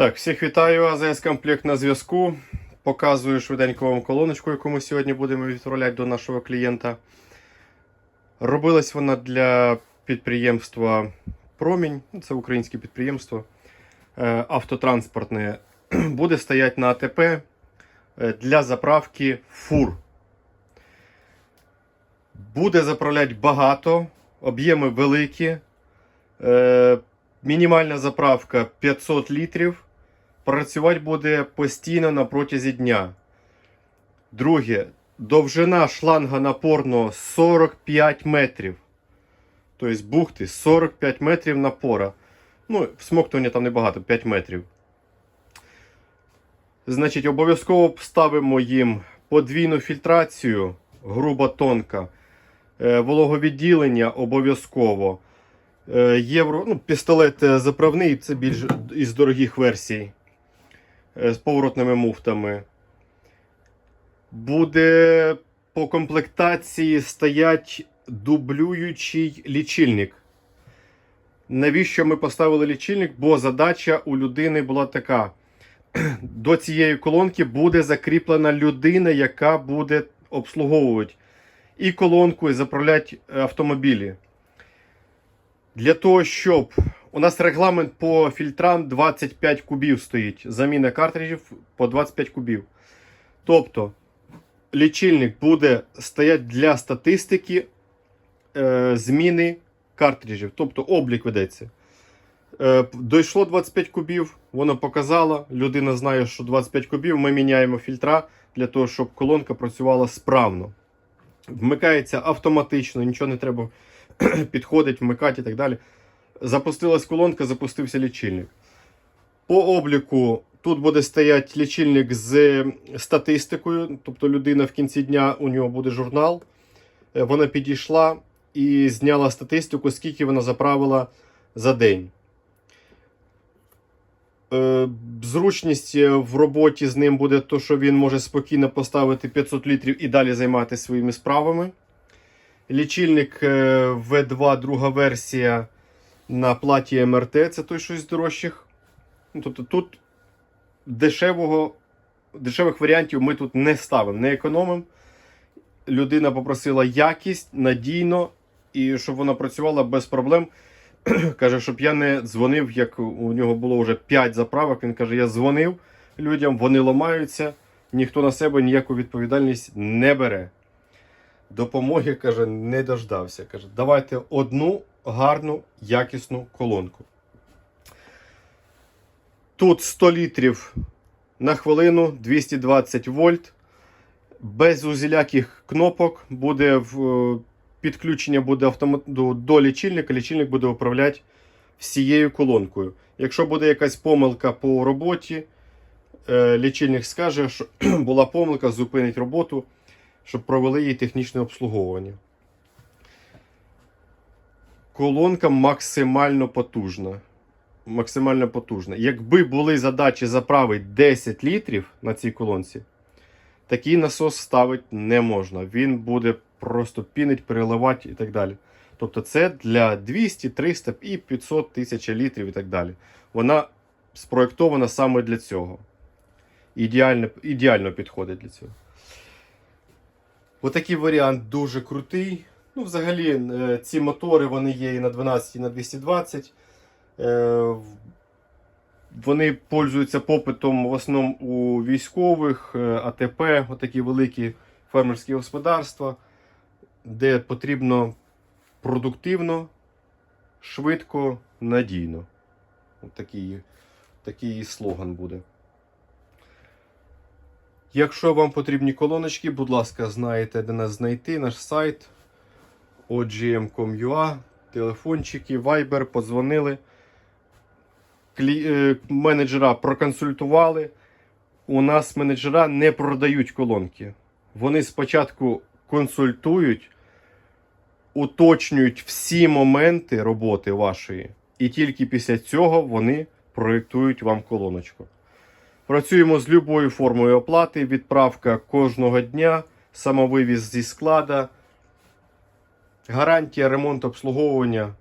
Так, всіх вітаю. АЗС комплект на зв'язку. Показую швиденько вам колоночку, яку ми сьогодні будемо відправляти до нашого клієнта. Робилась вона для підприємства Промінь, ну, це українське підприємство е, автотранспортне. Буде стояти на АТП е, для заправки фур. Буде заправляти багато, об'єми великі. Е, Мінімальна заправка 500 літрів. Працювати буде постійно на протязі дня. Друге, довжина шланга напорного 45 метрів. Тобто бухти 45 метрів напора. Ну, всмоктування там небагато, 5 метрів. Значить, обов'язково ставимо їм подвійну фільтрацію, груба тонка. Е, Вологовідділення обов'язково. Е, Євро, ну, пістолет е, заправний, це більш із дорогих версій з поворотними муфтами. Буде по комплектації стоять дублюючий лічильник. Навіщо ми поставили лічильник? Бо задача у людини була така: до цієї колонки буде закріплена людина, яка буде обслуговувати і колонку, і заправляти автомобілі. Для того, щоб у нас регламент по фільтрам 25 кубів стоїть. Заміна картриджів по 25 кубів. Тобто, лічильник буде стояти для статистики е, зміни картриджів. Тобто облік ведеться. Е, дійшло 25 кубів, воно показало. Людина знає, що 25 кубів. Ми міняємо фільтра для того, щоб колонка працювала справно. Вмикається автоматично, нічого не треба підходить, вмикати і так далі. Запустилась колонка, запустився лічильник. По обліку тут буде стояти лічильник з статистикою, тобто людина в кінці дня у нього буде журнал. Е, Вона підійшла і зняла статистику, скільки вона заправила за день. Е, Зручність в роботі з ним буде то, що він може спокійно поставити 500 літрів і далі займатися своїми справами. Лічильник е, V2, друга версія на платі МРТ, це той, що із дорожчих. Ну, Тобто тут дешевого, дешевих варіантів ми тут не ставимо, не економимо. Людина попросила якість, надійно, і щоб вона працювала без проблем. каже, щоб я не дзвонив, як у нього було вже 5 заправок. Він каже, я дзвонив людям, вони ламаються, ніхто на себе ніяку відповідальність не бере допомоги, каже, не дождався. Каже, давайте одну гарну, якісну колонку. Тут 100 літрів на хвилину, 220 вольт. Без усіляких кнопок буде в, е, підключення буде автомат, до, лічильника. Лічильник буде управляти всією колонкою. Якщо буде якась помилка по роботі, е, лічильник скаже, що була помилка, зупинить роботу щоб провели їй технічне обслуговування. Колонка максимально потужна. Максимально потужна. Якби були задачі заправити 10 літрів на цій колонці, такий насос ставити не можна. Він буде просто пінить, переливати і так далі. Тобто це для 200, 300 і 500 тисяч літрів і так далі. Вона спроєктована саме для цього. Ідеально, ідеально підходить для цього. Отакий варіант дуже крутий. Ну, взагалі, е, ці мотори вони є і на 12, і на 220. Е, Вони пользуються попитом в основному у військових, е, АТП, отакі великі фермерські господарства, де потрібно продуктивно, швидко, надійно. Такий, такий слоган буде. Якщо вам потрібні колоночки, будь ласка, знаєте, де нас знайти, наш сайт ogm.com.ua, телефончики, Viber, подзвонили. Клі... е, Менеджера проконсультували. У нас менеджера не продають колонки. Вони спочатку консультують, уточнюють всі моменти роботи вашої, і тільки після цього вони проєктують вам колоночку. Працюємо з любою формою оплати, відправка кожного дня, самовивіз зі склада, гарантія, ремонт, обслуговування.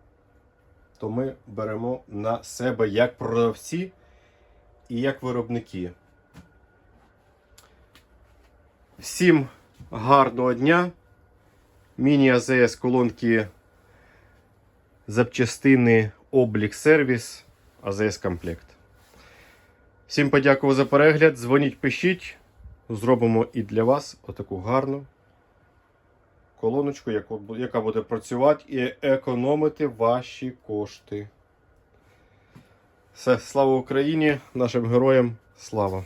То ми беремо на себе як продавці і як виробники. Всім гарного дня. Міні АЗС колонки запчастини облік сервіс АЗС комплект. Всім подякував за перегляд. Дзвоніть, пишіть. Зробимо і для вас отаку гарну колоночку, яка буде працювати і економити ваші кошти. Все, слава Україні, нашим героям, слава!